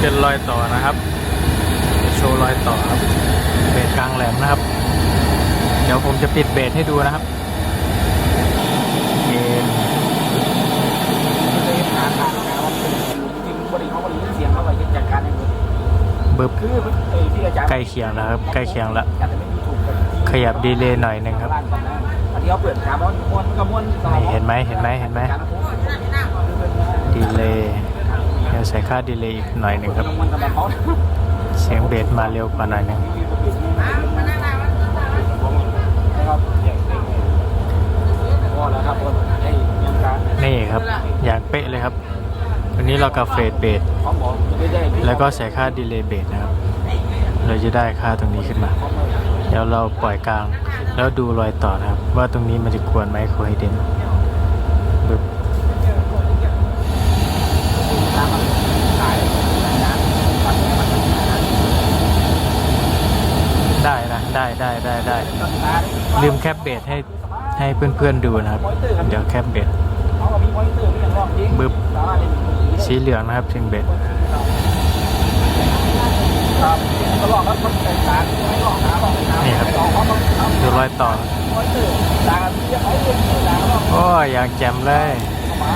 เป็นรอยต่อนะครับ โชว์รอยต่อครับเบสกกลางแหลมนะครับ เดี๋ยวผมจะปิดเบสให้ดูนะครับเกมเลยหาทางนะว่าเป็นจริงบริเขาบริเสียงเขาไปจัดการในมือบึบคือใกล้เคียงแล้วครับใกล้เคียงแล้วอาจจะขยับดีเลย์หน่อยหนึ่งครับนี่เห็นไหมเห็นไหมเห็นไหมดีเลย์ ยวใส่ค่าดีเลย์อีกหน่อยหนึ่งครับ เสียงเบสมาเร็วกว่าหน่อยหนึ่งนี่ครับ อย่างเป๊ะเลยครับ วันนี้เรากับเฟดเบสแล้วก็ใส่ค่าดีเลย์เบสนะครับ เราจะได้ค่าตรงนี้ขึ้นมา เดี๋ยวเราปล่อยกลาง แล้วดูรอยต่อนะครับ ว่าตรงนี้มันจะกวนไหมโคไฮเดนบึบ ตามมาขายนะปัดปัด ได้ได้ได้ได้ลืมแคปเบดให้ให้เพื่อนๆดูนะครับ เดี๋ยวแคปเบดบึบสีเหลืองนะครับซิงเบดนี่ครับดูรอยต่อโอ้ยอย่างแจมเลย มา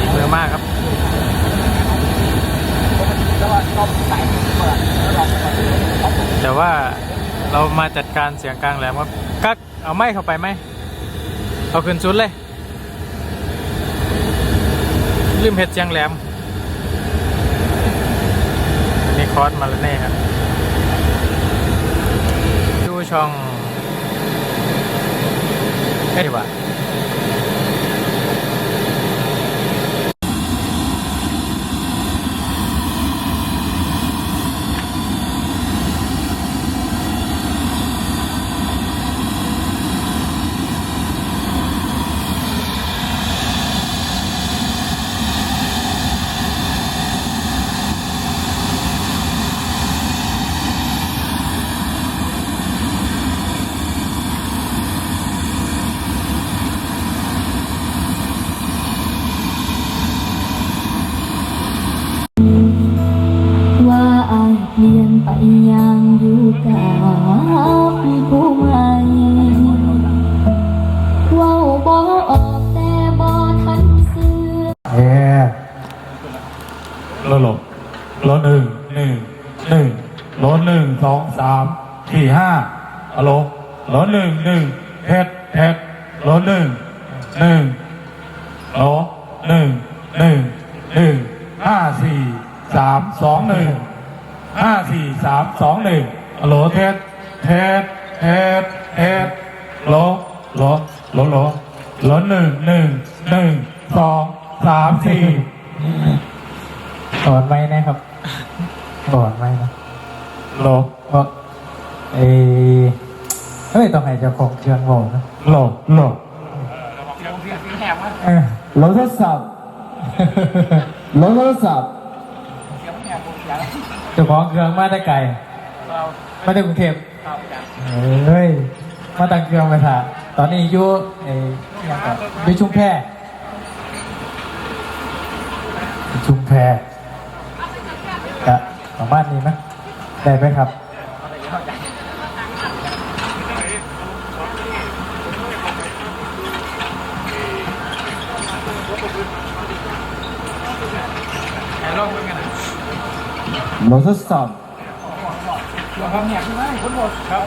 ดีมือมากครับ แล้วว่าชอบใส่เปิดแล้วลองมาดูเขา แต่ว่าเรา มาจัดการเสียงกลางแหลมครับกักเอาไม้เข้าไปไหมเอาขึ้นสุดเลย ลืมเห็ดเสียงแหลมนี่คอร์สมาแล้วแน่ครับดูช่องเอ้ยว่ะว่า ไป หนึ่งฮัลโหลเท็ดเท็ดเท็ดเท็ดรถรถรถรถรถหนึ่งหนึ่งหนึ่งสองสามสี่ถอนไหมนะครับถอนไหมนะโลเพราะเออเฮ้ยต้องให้เจ้าของเครื่องบอกนะโลโลเออรถทดสอบรถทดสอบเจ้าของเครื่องมาได้ไกล มาจากกรุงเทพเฮ้ย มาตั้งเครื่องไปถ่าตอนนี้อยู่ไอ้ยังไงอยู่ชุมแพชุมแพกะของบ้านนี้ไหมได้ไหมครับรถทดสอบ ความแหกใช่ไหมคนหมดครับ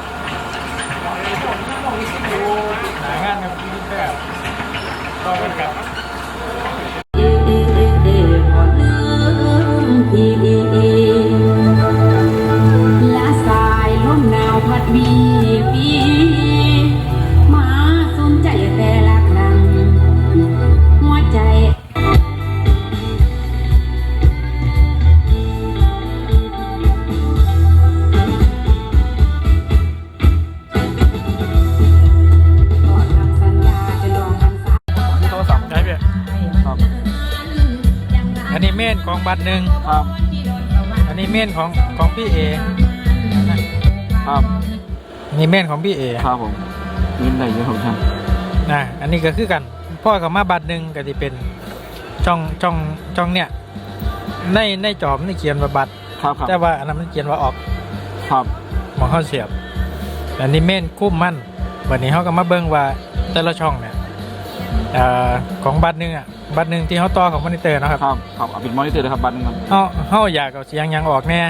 หางานครับพี่แบบรอกันครับ บัตรหนึ่งครับ อันนี้เมนของของพี่เอครับอันนี้เมนของพี่เอครับผมยินได้เยอะของท่านนะอันนี้ก็คือกัน พ่อกับมาบัตรหนึ่งก็จะเป็นช่องช่องช่องเนี่ยในในจอมนเขียนว่าบัตรครับครับแต่ว่าอันนั้นมันเขียนว่าออกครับหมองเข้าเสียบอันนี้เม่นคุ้มมั่นวันนี้เขาก็มาเบิ่งว่าแต่ละช่องเนี่ยเอ่อของบัตรหนึงอะบัตรหนึ่งที่เขาต่อของมอนิเตอร์เนาะครับครับครับเอาเป็นมอนิเตอร์นะครับบัตรหนึงครับเขาเขาอยากเอาเสียงหยังออกแน่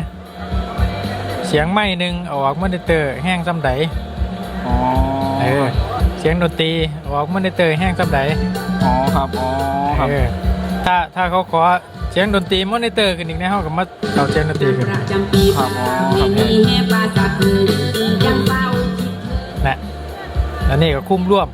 เสียงไม่หนึ่งเอาออกมอนิเตอร์แห้งซ้ำใดอ๋อเออเสียงดนตรีเอาออกมอนิเตอร์แห้งซ้ำใดอ๋อครับอ๋อครับเออถ้าถ้าเขาขอเสียงดนตรีมอนิเตอร์ขึ้นอีกแน่เขาก็มาเอาเสียงดนตรีขึ้น ประจำปีพาให้มีแห่ปราสักยังเฝ้า นะอันนี้ก็คุ้มร่วม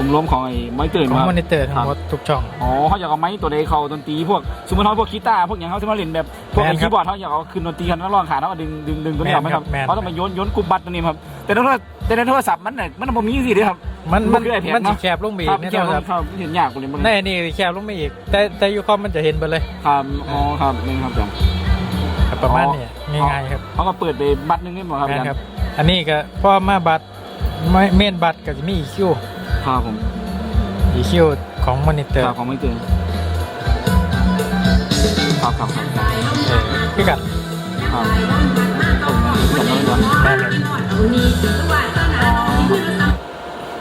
ผมรวมของไอ้มอนิเตอร์ของนะครับมอนิเตอร์ทั้งหมดทุกช่อง อ๋อเขาอยากเอาไม้ตัวใดเขาดนตรีพวกสมมติเขาพวกกีตาร์พวกอย่างเขาที่มาเล่นแบบพวกแม่ไอ้นครับคีย์บอร์ดเขาอยากเอาขึ้นดนตรีกันแล้วร้องขาเขาก็ดึงดึงดึงตัวนี้ออกไหมครับแม่นครับเขาต้องมาโยนโยนกลุ่มบัตรตัวนี้ครับแต่ในโทรแต่ในโทรศัพท์มันน่ะมันบ่มีสิเด้อครับมันมันคือ iPad มันสิเนาะแคบลงไปอีครักบในแค่โทรศัพท์ครับเห็นยากกว่านี้มันในอันนี้สิแคบลงไปอีก แต่แต่อยูคอมมันจะเห็นไปเลยครับอ๋อครับนี่ครับอาจารย์ครับประมาณนี้ง่ายๆครับเขาก็เปิดไปบัตรหนึงนี่หมดครับอาแม่นจารย์ครับอันนี้ก็พอมาบัตร ไม่เมนบัตรก็จะมี EQ ครับผม EQ ของมอนิเตอร์ครับของไม่เกินครับครับครับครับเออคือกันครับผมจัดแล้วอาจารย์แม่นครับ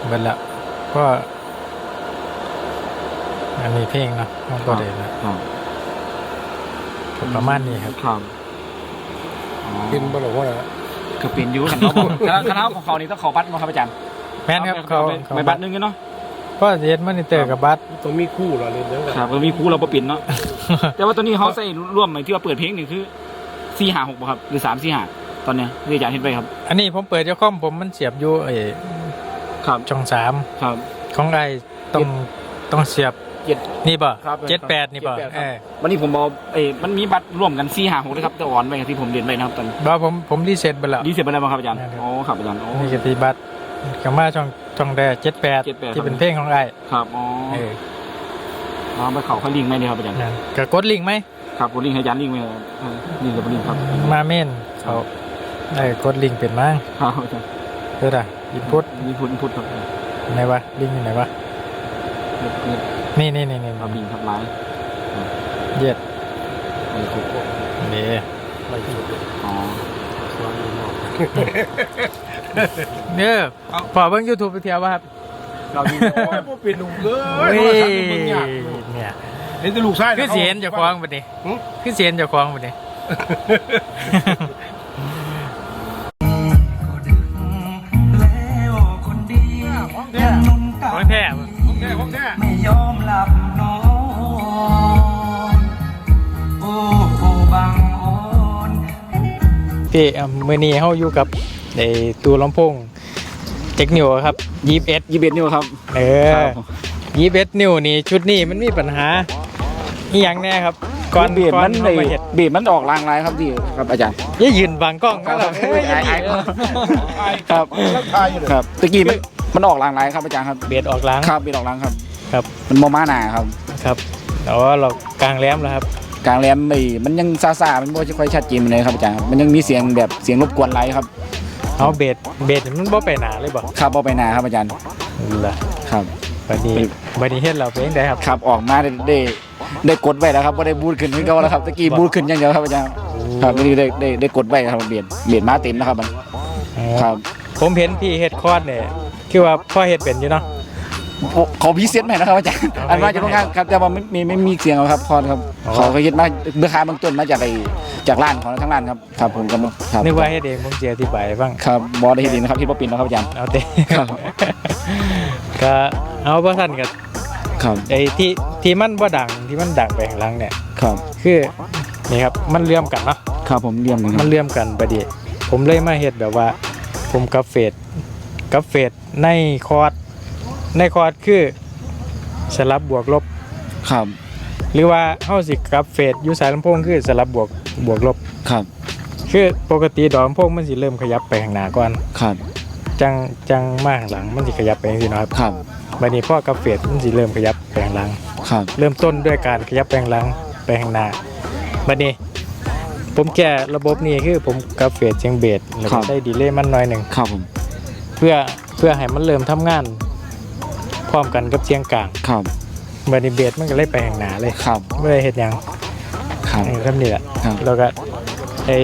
เบิดแล้วก็อันนี้เพลงเนาะมันก็ได้แล้วครับก็ประมาณนี้ครับครับอ๋อเป็นบ่หรอว่า ก็เป็นอยูขันเขาบอกคณะคณะของเขานี่ต้องขอบัตรมาครับอาจารย์แม่นครับเขาไปเขาไปบับัตตรรหนึงกันเนาะเพราะเสียมอนิเตอร์กับบัตรต้องมีคู่เหรอเรียนเรื่องกันครับก็มีครูเราประปิ่นเนาะแต่ว่าตัวนี้เขาใส่ร่วมไหมที่ว่าเปิดเพลงนี่คือสี่หาหกป่ะครับหรือสามสี่หาตอนเนี้ยที่อาจารย์เห็นไปครับ อันนี้ผมเปิดเจ้าคอมผมมันเสียบอยู่ไอ้ครับช่องสามครับของไอ้ต้องต้องเสียบ เจ็ด นี่ป่ะครับเจ็ดแปดนี่ป่ะ78ครับ เออวันนี้ผมบอกเอ้ยมันมีบัตรร่วมกันสี่หาหกเลยครับแต่อ่อนไปที่ผมเรียนไปนะครับตอนนี้บ่ผมผมรีเซ็ตไปแล้ว ดีเสร็จไปแล้วมั้งครับอาจารย์ครับ อ๋อครับอาจารย์อ๋อ นี่ก็ตีบัตรกับมาช่องช่องแดเจ็ดแปด78 ที่เป็นเพลงของไอ้ครับอ๋อเออเอาไปเขาเขาลิงก์ไหมเนี่ยครับอาจารย์นั่นก็กดลิงก์ไหม ครับผมลิงก์ให้อาจารย์ลิงก์ไหมครับเออลิงก์กับลิงก์ครับมาเม่นเขาได้กดลิงก์เป็นมั้งครับอาจารย์เพื่ออะไรอินพุตมีพุทธพุทธครับ ไหนวะลิงก์อยู่ไหนวะเน็ตเน็ต นี่นี่นี่นี่ครับลิงก์ครับไลน์เย็ดไอ้คุกนี่อ๋อเนี่ยพอเบิ่งยูทูบไปเที่ยวป่ะครับเราดีโอ้ยพวกเป็นหนุ่มเลเฮ้ยยโทรศัพท์เบิ่งยากเนี่ยเห็นแต่ลูกชายคือเสียนเจะคว้าของบัดนี้คือเสียนเจะคว้าของบัดนี้ของแท้บ่ของแท้ของแท้ พี่เอ่อมื้อนี้เฮาอยู่กับไอ้ตู้ลำโพงเทคนิวครับ21ยี่สิบเอ็ดนิ้วครับ เอครัอบ21นิ้วนี่ชุดนี้มันมีปัญหาอีหยังแน่ครับก่อนเบียดก่อมันนเฮาเลยมาเฮ็ดเบียดมันออกลางลายครับที่ครับอาจารย์ อย่ายืนบังกล้องก็แล้วเฮ้ยไอ้ไอ้เออครับทักทายอยู่เลยครับตะกี้มันมันออกลางลายครับอาจารย์ครับเบียดออกหลังครับเบียดออกลางครับ ครับ มันโมมาหนาครับ ครับแต่ว่าเรากลางแหลมแล้วครับ กลางแรมไอ้มันยังซาซาๆมันไม่ค่อยชัดเจนเลยครับอาจารย์ครับมันยังมีเสียงแบบเสียงรบกวนไรครับเอาเบสเบสมันบ่ไปหนาเลยบ่ครับเอาไปหนาครับอาจารย์ล่ะครับบัดนี้บัดนี้เฮ็ดเราเป็นจังไดครับครับออกมาได้ได้ได้กดไว้แล้วครับว่าได้บูทขึ้นที่เขาแล้วครับตะกี้บูทขึ้นอย่างเดียวครับอาจารย์ครับนี่ได้ได้ได้กดไว้ครับเบียดเบียดมาเต็มนะครับมันอ๋อครับ ผมเห็นพี่เฮ็ดคอร์ดเนี่ยคือว่าพ่อเฮ็ดเป็นอยู่เนาะเขาพิเศษไหมนะครับอาจารย์เอาอันว่าจะให้ต้องการครับแต่ว่าไม่ไม่ไม่มีเสียงหรอกครับคอนครับอ๋อเขาเขาคิดมาเบื้องค้าเบื้องต้นมาจากไอ้จากร้านของทั้งร้านครับครับผมก็ครับนึกว่าเฮ็ดเองผมสิอธิบายให้ฟังครับบอได้เห็นดีนะครับที่ป๊อปปินนะครับอาจารย์เอาเด้ครับก็เอาบ่ทันก็ครับไอ้ที่ที่มันบ่ดังที่มันดังไปข้างหลังเนี่ยครับคือนี่ครับมันเลื่อมกันเนาะครับผมเรียมเลยคมัรับนเลื่อมกันประเดี๋ยวผมเลยมาเฮ็ดแบบว่า ผมกับเฟดกับเฟดในคอร์ด ในคอร์ดคือสลับบวกลบ ครับ หรือว่าเฮาสิกับเฟดอยู่สายลำโพงคือสลับบวกบวกลบ ครับ คือปกติดอกลำโพงมันสิเริ่มขยับไปข้างหน้าก่อน ครับ จังจังมาข้างหลังมันสิขยับไปจังซี่เนาะครับครับ บัดนี้พอกับเฟดมันสิเริ่มขยับไปข้างหลัง ครับ เริ่มต้นด้วยการขยับไปข้างหลังไปข้างหน้าบัดนี้ ผมแก้ระบบนี้คือผมกับเฟดเสียงเบสแล้วก็ใส่ดีเลย์มันหน่อยหนึ่ง ครับผม เพื่อเพื่อให้มันเริ่มทำงาน พร้อมกันกับเสียงกลางครับบัดนี้เบสมันก็เลยไปข้างหน้าเลยครับไม่ได้เฮ็ดหยังครับเออครับนี่แหละครับแล้วก็ไอ้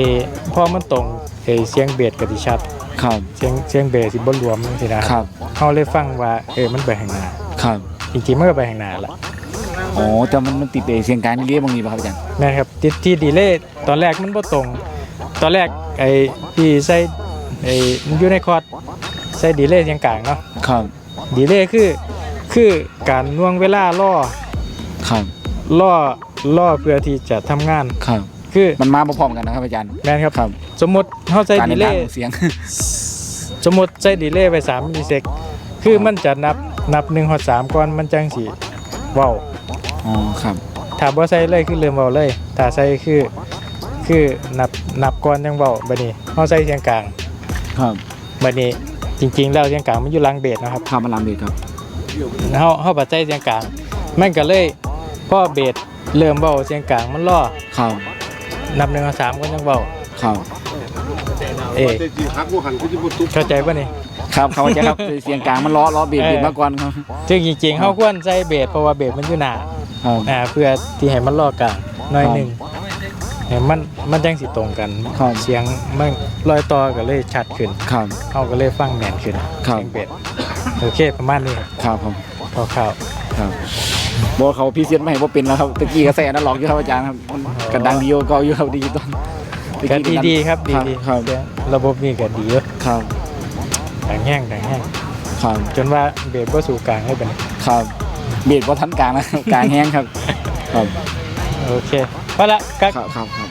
พอมันตรงไอ้เสียงเบสกับที่ชัด ครับเสียงเสียงเบสสิบ่รวมสินะครับเขาเลยฟังว่าเออมันไปข้างหน้าครับจริงๆมันก็ไปข้างหน้าละอ๋อแต่มันมันติดเอเสียงกลางนี่เรียกบางทีป่ะครับอาจารย์แม่นครับที่ที่ดีเลย์ตอนแรกมันบ่ตรง ตอนแรกไอ้ที่ใส่ไอ้มันอยู่ในคอร์ดใส่ดีเลย์เสียงกลางเนาะครับดีเลย์คือ คือการน่วงเวลาล่อครับล่อล่อเพื่อที่จะทำงาน ครับ คือมันมาพร้อมๆกันนะครับอาจารย์ แม่นครับ ครับ สมมติเฮาใส่การดีเดินเลทางย์ของเสียง สมมติใส่ดีเลย์ไป3มิลลิเซกคือมันจะนับนับ1ฮอด3ก่อนมันจังสิเว้าอ๋อครับถ้าบ่ใส่เลยคือเริ่มเว้าเลยถ้าใส่คือคือนับนับก่อนจังเว้าบัดนี้เฮาใส่เสียงกลาง ครับบัดนี้จริง ๆ แล้วเสียงกลางมันอยู่หลังเบสนะครับข้ามมาลามเบสครับ เฮาเฮาปัดใส่เสียงกลางมันก็เลยพอเบสเริ่มเว้าเสียงกลางมันรอครับนับ1ฮอด3ก่อนจังเว้าครับเอ๊เข้าใจป่ะนี่ครับเขาใจครับเสียงกลางมันล้อล้อเบสเออเบสมาก่อนครับซึ่งจริงๆเขาควรใส่เบสเพราะว่าเบสมันอยู่หนาครับอ่าเพื่อที่ให้มันลอกกลางหน้อยหนึ่งให้มันมันจังสิตรงกันครับเสียงมันรอยต่อก็เลยชัดขึ้นครับเขาก็เลยฟังแน่นขึ้นครับเสียงเบส โอเคประมาณนี้ครับครับผมพอข่าวครับบอกเขาพี่เสียนไม่ให้ว่าเป็นแล้วครับตะกี้กระแสนั่นหลอกอยู่ครับอาจารย์ครับมันกระดังดีโอก็อยู่ครับดิจิตอลตะก็กี้ดีๆครับดีครับๆเสียงระบบนี้ก็ดีเยอะครับดังแห้งดังแห้งครับจนว่าเบสก็สู่กลางให้เป็นครับเบสว่าทันกลางนะกลางแห้งครับ ครับโอเคพอละกัก ครับครับครับ